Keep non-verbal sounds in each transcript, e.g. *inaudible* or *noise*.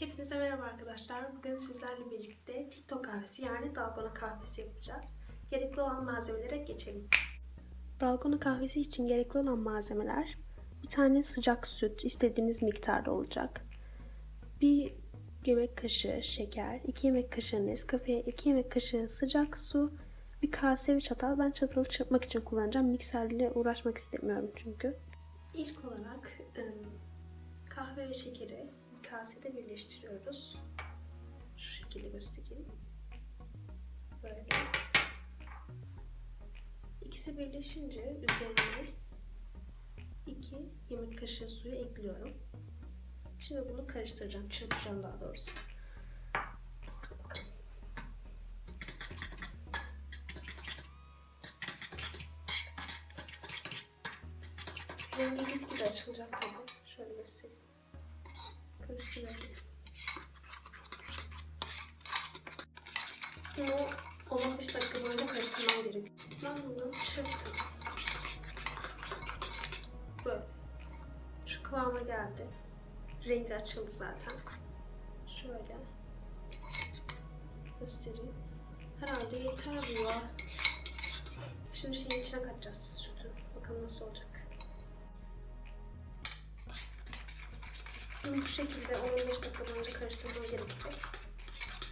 Hepinize merhaba arkadaşlar. Bugün sizlerle birlikte TikTok kahvesi yani dalgona kahvesi yapacağız. Gerekli olan malzemelere geçelim. Dalgona kahvesi için gerekli olan malzemeler bir tane sıcak süt istediğiniz miktarda olacak. Bir yemek kaşığı şeker, 2 yemek kaşığı Nescafe, 2 yemek kaşığı sıcak su, bir kase ve çatal. Ben çatalı çırpmak için kullanacağım. Mikserle uğraşmak istemiyorum çünkü. İlk olarak ım, kahve ve şekeri bir kasede birleştiriyoruz. Şu şekilde göstereyim. Böyle. İkisi birleşince üzerine 2 yemek kaşığı suyu ekliyorum. Şimdi bunu karıştıracağım, çırpacağım daha doğrusu. Rengi gitgide açılacak tabii. Şöyle göstereyim. Karıştıralım. Bunu 15 dakika boyunca karıştırmam gerekiyor. Ben bunu çırptım. Böyle. Şu kıvama geldi. Rengi açıldı zaten. Şöyle. Göstereyim. Herhalde yeter bu ya. Şimdi şeyin içine katacağız sütü. Bakalım nasıl olacak. Bunu bu şekilde 15 dakika boyunca karıştırmam gerekecek.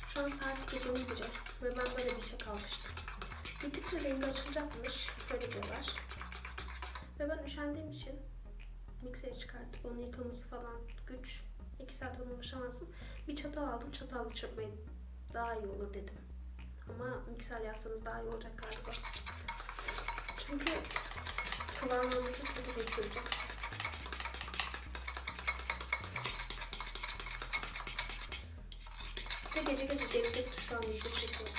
Şu an saat gecenin biri ve ben böyle bir şey kalkıştım. Gittikçe rengi açılacakmış, böyle diyorlar. Ve ben üşendiğim için mikseri çıkartıp onu yıkaması falan güç. 2 saat ona uğraşamazdım. Bir çatal aldım, çatalla çırpmayı daha iyi olur dedim. Ama mikser yapsanız daha iyi olacak galiba. Çünkü kıvamlaması çok uzun gece gece deli deli şu an video çekiyorum.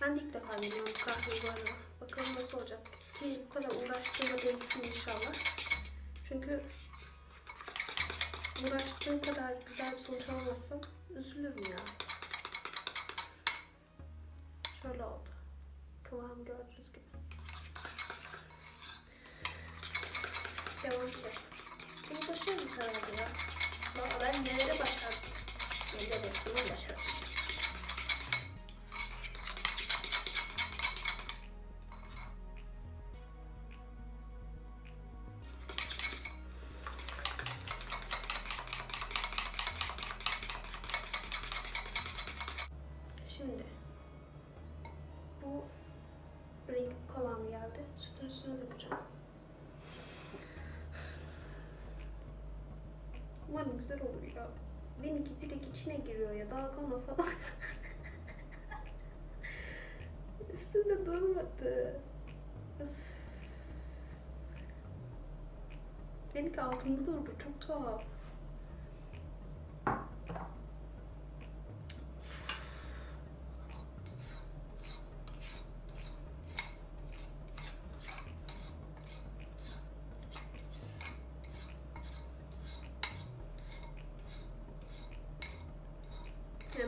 Ben de ilk defa deniyorum bu kahveyi bu arada. Bakalım nasıl olacak. Ki bu kadar uğraştığıma değsin inşallah. Çünkü uğraştığım kadar güzel bir sonuç alamazsam üzülürüm ya. Şöyle oldu. Kıvam gördüğünüz gibi. Devam ki. Bunu başarırız herhalde ya. Valla ben nelere başardım. Nelere bunu başaramayacağım. Şimdi bu renk kıvamı geldi. Sütün üstüne dökeceğim. Umarım güzel olur ya. Benimki direkt içine giriyor ya dalgama falan. *laughs* Üstünde durmadı. Benimki altında durdu. Çok tuhaf.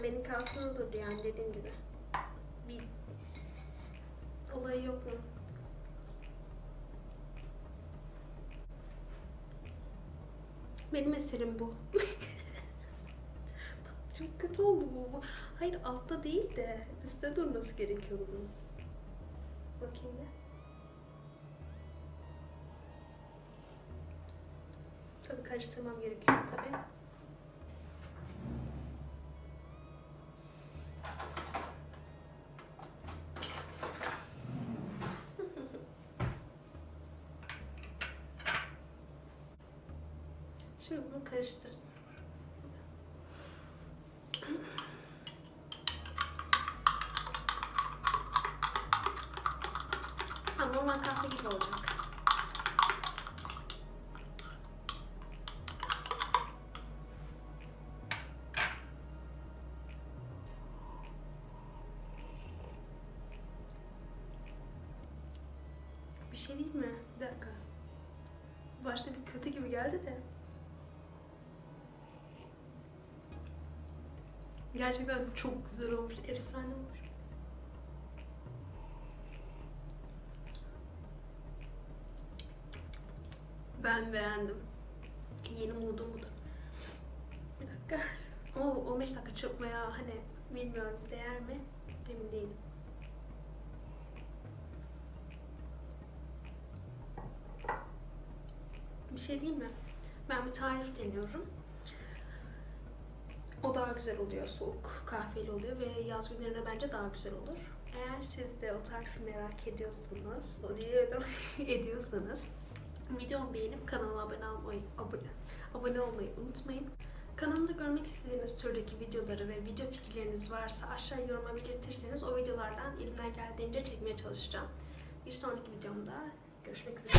Benim altında durdu yani dediğim gibi. Bir olayı yok mu? Benim eserim bu. *laughs* Çok kötü oldu bu. Hayır altta değil de üstte durması gerekiyordu bunun. Bakayım bir. Tabii karıştırmam gerekiyor tabii. Şimdi bunu karıştır. Ha, normal kahve gibi olacak. Bir şey değil mi? Bir dakika. Başta bir kötü gibi geldi de. Gerçekten çok güzel olmuş. Efsane olmuş. Ben beğendim. Yeni moodum budur. 15 dakika çırpmaya hani bilmiyorum değer mi emin değilim. Bir şey diyeyim mi? Ben bir tarif deniyorum. O daha güzel oluyor, soğuk kahveli oluyor ve yaz günlerinde bence daha güzel olur. Eğer siz de o tarifi merak ediyorsunuz, *laughs* ediyorsanız videomu beğenip kanalıma abone olmayı, abone, abone olmayı unutmayın. Kanalımda görmek istediğiniz türdeki videoları ve video fikirleriniz varsa aşağı yoruma belirtirseniz o videolardan elimden geldiğince çekmeye çalışacağım. Bir sonraki videomda görüşmek üzere.